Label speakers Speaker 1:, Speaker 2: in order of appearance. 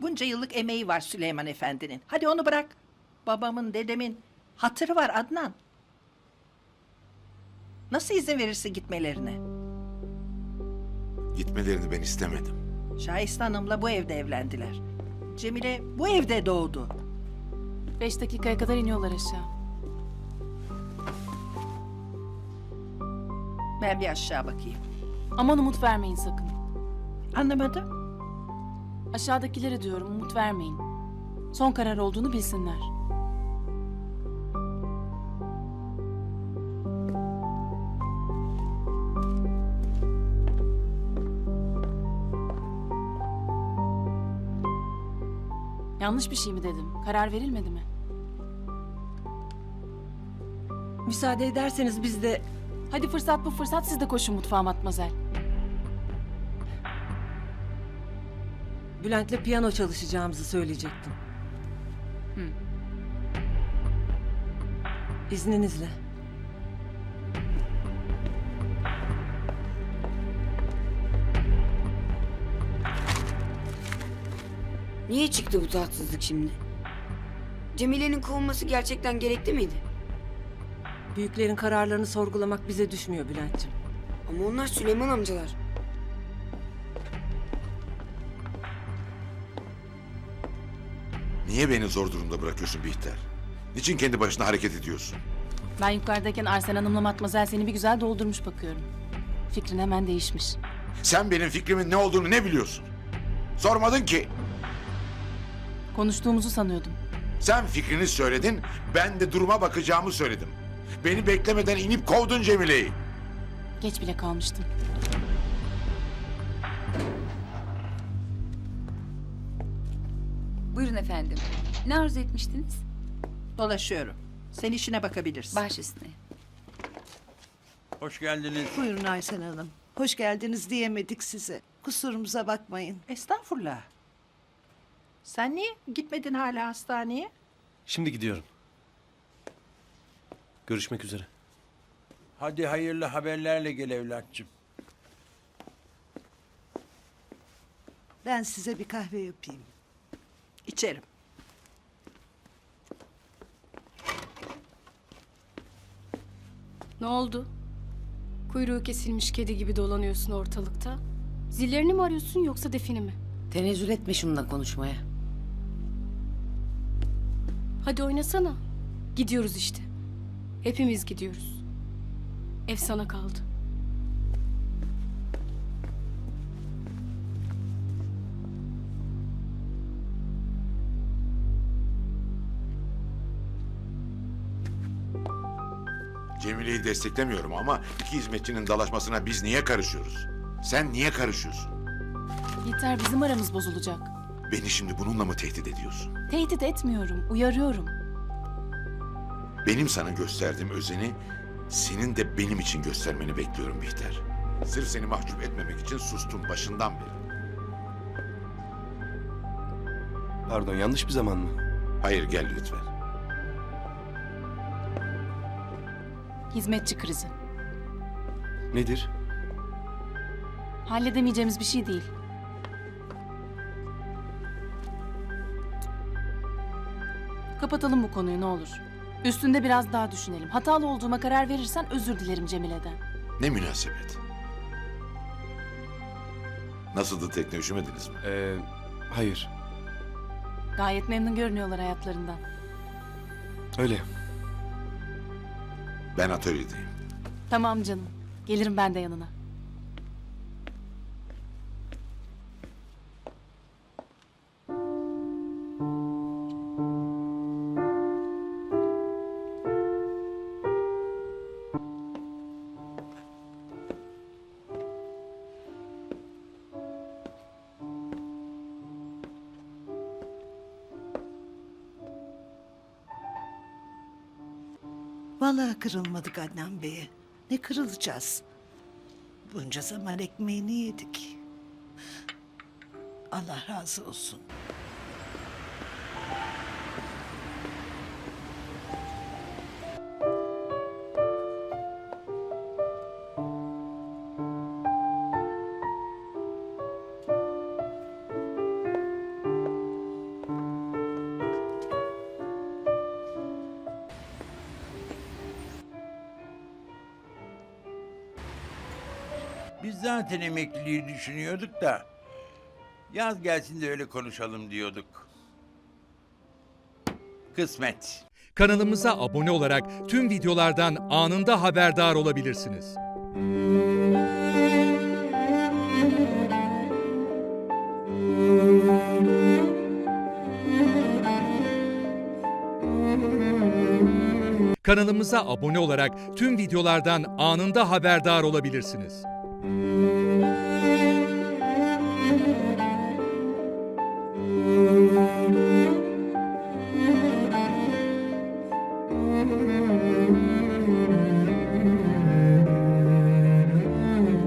Speaker 1: Bunca yıllık emeği var Süleyman Efendi'nin. Hadi onu bırak. Babamın, dedemin hatırı var Adnan. Nasıl izin verirsin gitmelerine?
Speaker 2: Gitmelerini ben istemedim.
Speaker 1: Şahiste Hanım'la bu evde evlendiler. Cemile bu evde doğdu.
Speaker 3: Beş dakikaya kadar iniyorlar aşağı.
Speaker 1: Ben bir aşağı bakayım.
Speaker 3: Aman umut vermeyin sakın.
Speaker 1: Anlamadım.
Speaker 3: Aşağıdakilere diyorum umut vermeyin. Son karar olduğunu bilsinler. Yanlış bir şey mi dedim? Karar verilmedi mi?
Speaker 4: Müsaade ederseniz biz de
Speaker 3: Hadi fırsat bu fırsat siz de koşun mutfağa matmazel.
Speaker 4: Bülent'le piyano çalışacağımızı söyleyecektim.
Speaker 3: Hı.
Speaker 4: İzninizle.
Speaker 5: Niye çıktı bu tatsızlık şimdi? Cemile'nin kovulması gerçekten gerekli miydi?
Speaker 4: Büyüklerin kararlarını sorgulamak bize düşmüyor Bülent'ciğim.
Speaker 5: Ama onlar Süleyman amcalar.
Speaker 2: Niye beni zor durumda bırakıyorsun Bihter? Niçin kendi başına hareket ediyorsun?
Speaker 3: Ben yukarıdayken Arsen Hanım'la matmazel seni bir güzel doldurmuş bakıyorum. Fikrin hemen değişmiş.
Speaker 2: Sen benim fikrimin ne olduğunu ne biliyorsun? Sormadın ki.
Speaker 3: Konuştuğumuzu sanıyordum.
Speaker 2: Sen fikrini söyledin, ben de duruma bakacağımı söyledim. Beni beklemeden inip kovdun Cemile'yi.
Speaker 3: Geç bile kalmıştım.
Speaker 6: Buyurun efendim. Ne arzu etmiştiniz?
Speaker 1: Dolaşıyorum. Sen işine bakabilirsin.
Speaker 6: Baş üstüne.
Speaker 7: Hoş geldiniz.
Speaker 8: Buyurun Aysen Hanım. Hoş geldiniz diyemedik size. Kusurumuza bakmayın.
Speaker 1: Estağfurullah. Sen niye gitmedin hala hastaneye?
Speaker 9: Şimdi gidiyorum. Görüşmek üzere.
Speaker 7: Hadi hayırlı haberlerle gel evlatçım.
Speaker 8: Ben size bir kahve yapayım.
Speaker 1: İçerim.
Speaker 10: Ne oldu? Kuyruğu kesilmiş kedi gibi dolanıyorsun ortalıkta. Zillerini mi arıyorsun yoksa defini mi?
Speaker 5: Tenezzül etme şununla konuşmaya.
Speaker 10: Hadi oynasana. Gidiyoruz işte. Hepimiz gidiyoruz. Ev sana kaldı.
Speaker 2: Cemile'yi desteklemiyorum ama iki hizmetçinin dalaşmasına biz niye karışıyoruz? Sen niye karışıyorsun?
Speaker 3: Yeter bizim aramız bozulacak.
Speaker 2: Beni şimdi bununla mı tehdit ediyorsun?
Speaker 3: Tehdit etmiyorum, uyarıyorum.
Speaker 2: Benim sana gösterdiğim özeni senin de benim için göstermeni bekliyorum Bihter. Sırf seni mahcup etmemek için sustum başından beri.
Speaker 9: Pardon yanlış bir zaman mı?
Speaker 2: Hayır gel lütfen.
Speaker 3: Hizmetçi krizi.
Speaker 9: Nedir?
Speaker 3: Halledemeyeceğimiz bir şey değil. Kapatalım bu konuyu ne olur. Üstünde biraz daha düşünelim. Hatalı olduğuma karar verirsen özür dilerim Cemile'den.
Speaker 2: Ne münasebet. Nasıldı tekne üşümediniz mi?
Speaker 9: Ee, hayır.
Speaker 3: Gayet memnun görünüyorlar hayatlarından.
Speaker 9: Öyle.
Speaker 2: Ben atölyedeyim.
Speaker 3: Tamam canım. Gelirim ben de yanına.
Speaker 8: Vallahi kırılmadık Adnan Bey'e. Ne kırılacağız? Bunca zaman ekmeğini yedik. Allah razı olsun.
Speaker 7: Zaten emekliliği düşünüyorduk da. Yaz gelsin de öyle konuşalım diyorduk. Kısmet.
Speaker 11: Kanalımıza abone olarak tüm videolardan anında haberdar olabilirsiniz. Kanalımıza abone olarak tüm videolardan anında haberdar olabilirsiniz.